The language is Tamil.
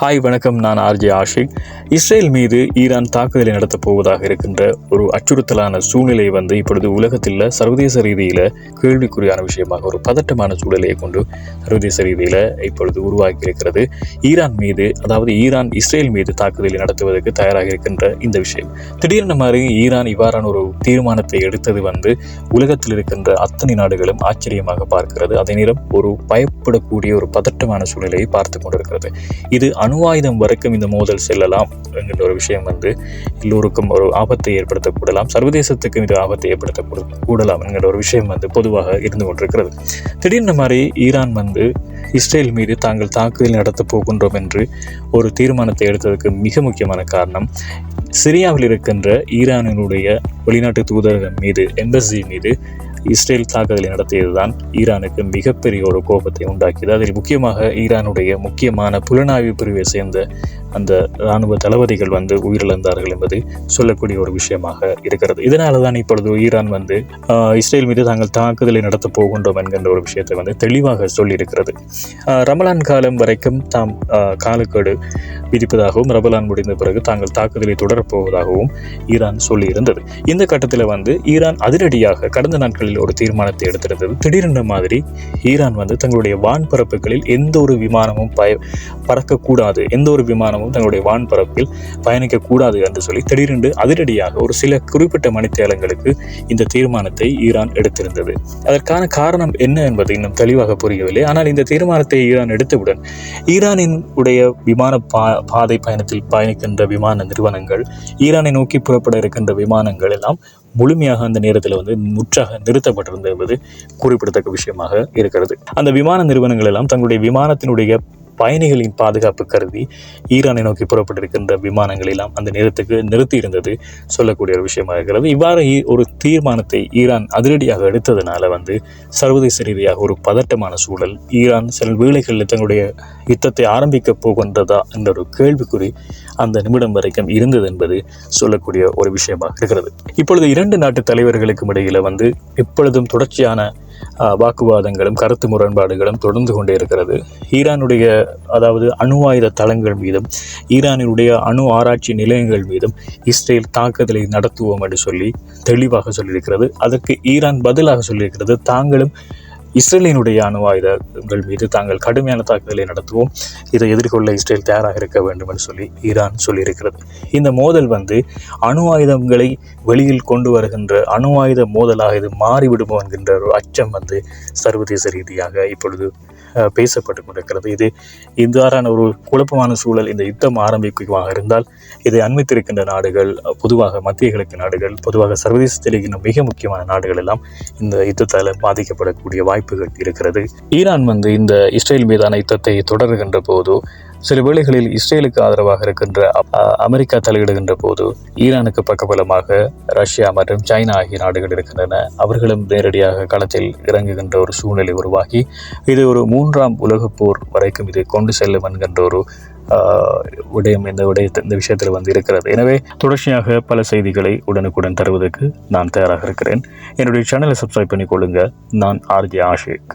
ஹாய் வணக்கம். நான் ஆர்ஜே ஆஷிக். இஸ்ரேல் மீது ஈரான் தாக்குதலை நடத்தப் போவதாக இருக்கின்ற ஒரு அச்சுறுத்தலான சூழ்நிலை வந்து இப்பொழுது உலகத்தில் சர்வதேச ரீதியில் கேள்விக்குறியான விஷயமாக ஒரு பதட்டமான சூழலை கொண்டு சர்வதேச ரீதியில் இப்பொழுது உருவாகி இருக்கிறது. ஈரான் மீது அதாவது ஈரான் இஸ்ரேல் மீது தாக்குதலை நடத்துவதற்கு தயாராக இருக்கின்ற இந்த விஷயம். திடீரென மாதிரி ஈரான் இவ்வாறான ஒரு தீர்மானத்தை எடுத்தது வந்து உலகத்தில் இருக்கின்ற அத்தனை நாடுகளும் ஆச்சரியமாக பார்க்கிறது. அதே நேரம் ஒரு பயப்படக்கூடிய ஒரு பதட்டமான சூழ்நிலையை பார்த்து கொண்டிருக்கிறது. இது அணுவாயுதம் வரைக்கும் இந்த மோதல் செல்லலாம் என்கின்ற ஒரு விஷயம் வந்து எல்லோருக்கும் ஒரு ஆபத்தை ஏற்படுத்தக்கூடலாம் சர்வதேசத்துக்கும் இது ஆபத்தை ஏற்படுத்த கூடலாம் என்கிற ஒரு விஷயம் வந்து பொதுவாக இருந்து கொண்டிருக்கிறது. திடீர்னு மாதிரி ஈரான் வந்து இஸ்ரேல் மீது தாங்கள் தாக்குதல் நடத்தப் போகின்றோம் என்று ஒரு தீர்மானத்தை எடுத்ததற்கு மிக முக்கியமான காரணம் சிரியாவில் இருக்கின்ற ஈரானினுடைய வெளிநாட்டு தூதரகம் மீது எம்பசி மீது இஸ்ரேல் தாக்குதலை நடத்தியதுதான் ஈரானுக்கு மிகப்பெரிய ஒரு கோபத்தை உண்டாக்கியது. அதில் முக்கியமாக ஈரானுடைய முக்கியமான புலனாய்வு பிரிவை சேர்ந்த அந்த இராணுவ தளபதிகள் வந்து உயிரிழந்தார்கள் என்பது சொல்லக்கூடிய ஒரு விஷயமாக இருக்கிறது. இதனால தான் இப்பொழுது ஈரான் வந்து இஸ்ரேல் மீது தாங்கள் தாக்குதலை நடத்தப் போகின்றோம் என்கின்ற ஒரு விஷயத்தை வந்து தெளிவாக சொல்லியிருக்கிறது. ரமலான் காலம் வரைக்கும் தாம் ஆஹ், காலக்கெடு விதிப்பதாகவும் ரமலான் முடிந்த பிறகு தாங்கள் தாக்குதலை தொடரப்போவதாகவும் ஈரான் சொல்லியிருந்தது. இந்த கட்டத்தில் வந்து ஈரான் அதிரடியாக கடந்த நாட்களில் ஒரு தீர்மானத்தை எடுத்திருந்தது. திடீரென்ற மாதிரி ஈரான் வந்து தங்களுடைய வான்பரப்புகளில் எந்த ஒரு விமானமும் பய பறக்கக்கூடாது. எந்த ஒரு விமானமும் தங்களுடைய வான்பரப்பில் பயணிக்கக்கூடாது என்று சொல்லி திடீரென்று அதிரடியாக ஒரு சில குறிப்பிட்ட மணித்தேலங்களுக்கு இந்த தீர்மானத்தை ஈரான் எடுத்திருந்தது. அதற்கான காரணம் என்ன என்பது இன்னும் தெளிவாக புரியவில்லை. ஆனால் இந்த தீர்மானத்தை ஈரான் எடுத்தவுடன் ஈரானின் உடைய விமான பா பாதை பயணத்தில் பயணிக்கின்ற விமான நிறுவனங்கள் ஈரானை நோக்கி புறப்பட இருக்கின்ற விமானங்கள் எல்லாம் முழுமையாக அந்த நேரத்தில் வந்து முற்றாக நிறுத்தப்பட்டிருந்தது என்பது குறிப்பிடத்தக்க விஷயமாக இருக்கிறது. அந்த விமான நிறுவனங்கள் எல்லாம் தங்களுடைய விமானத்தினுடைய பயணிகளின் பாதுகாப்பு கருதி ஈரானை நோக்கி புறப்பட்டிருக்கின்ற விமானங்கள் எல்லாம் அந்த நேரத்துக்கு நிறுத்தி இருந்தது சொல்லக்கூடிய ஒரு விஷயமாக இருக்கிறது. இவ்வாறு ஒரு தீர்மானத்தை ஈரான் அதிரடியாக எடுத்ததுனால வந்து சர்வதேச ரீதியாக ஒரு பதட்டமான சூழல் ஈரான் சில வேளைகளில் தங்களுடைய யுத்தத்தை ஆரம்பிக்க போகின்றதா என்ற ஒரு கேள்விக்குறி அந்த நிமிடம் வரைக்கும் இருந்தது என்பது சொல்லக்கூடிய ஒரு விஷயமாக இருக்கிறது. இப்பொழுது இரண்டு நாட்டு தலைவர்களுக்கும் இடையில வந்து இப்பொழுதும் தொடர்ச்சியான வாக்குவாதங்களும் கருத்து முரண்பாடுகளும் தொடர்ந்து கொண்டே இருக்கிறது. ஈரானுடைய அதாவது அணு ஆயுத தளங்கள் மீதும் ஈரானினுடைய அணு ஆராய்ச்சி நிலையங்கள் மீதும் இஸ்ரேல் தாக்குதலை நடத்துவோம் என்று சொல்லி தெளிவாக சொல்லியிருக்கிறது. அதற்கு ஈரான் பதிலாக சொல்லியிருக்கிறது தாங்களும் இஸ்ரேலினுடைய அணு ஆயுதங்கள் மீது தாங்கள் கடுமையான தாக்குதலை நடத்துவோம். இதை எதிர்கொள்ள இஸ்ரேல் தயாராக இருக்க வேண்டும் என்று சொல்லி ஈரான் சொல்லியிருக்கிறது. இந்த மோதல் வந்து அணு ஆயுதங்களை வெளியில் கொண்டு வருகின்ற அணு ஆயுத மோதலாக இது மாறிவிடுமோ என்கின்ற ஒரு அச்சம் வந்து சர்வதேச ரீதியாக இப்பொழுது பேசப்பட்டு கொண்டிருக்கிறது. இது இவ்வாறான ஒரு குழப்பமான சூழல் இந்த யுத்தம் ஆரம்பிக்குமாக இருந்தால் இதை அண்மித்திருக்கின்ற நாடுகள் பொதுவாக மத்திய கிழக்கு நாடுகள் பொதுவாக சர்வதேசத்தில் இருக்கின்ற மிக முக்கியமான நாடுகள் எல்லாம் இந்த யுத்தத்தால் பாதிக்கப்படக்கூடிய வாய்ப்புகள் இருக்கிறது. ஈரான் வந்து இந்த இஸ்ரேல் மீதான யுத்தத்தை தொடர்கின்ற போது சில வேளைகளில் இஸ்ரேலுக்கு ஆதரவாக இருக்கின்ற அமெரிக்கா தலையிடுகின்ற போது ஈரானுக்கு பக்கபலமாக ரஷ்யா மற்றும் சைனா ஆகிய நாடுகள் இருக்கின்றன. அவர்களும் நேரடியாக களத்தில் இறங்குகின்ற ஒரு சூழ்நிலை உருவாகி இது ஒரு மூன்றாம் உலகப் போர் வரைக்கும் இது கொண்டு செல்லும் என்கின்ற ஒரு விடயம் இந்த விடயத்தை இந்த விஷயத்தில் வந்து இருக்கிறது. எனவே தொடர்ச்சியாக பல செய்திகளை உடனுக்குடன் தருவதற்கு நான் தயாராக இருக்கிறேன். என்னுடைய சேனலை சப்ஸ்கிரைப் கொள்ளுங்கள் நான் ஆர்ஜே ஆஷிக்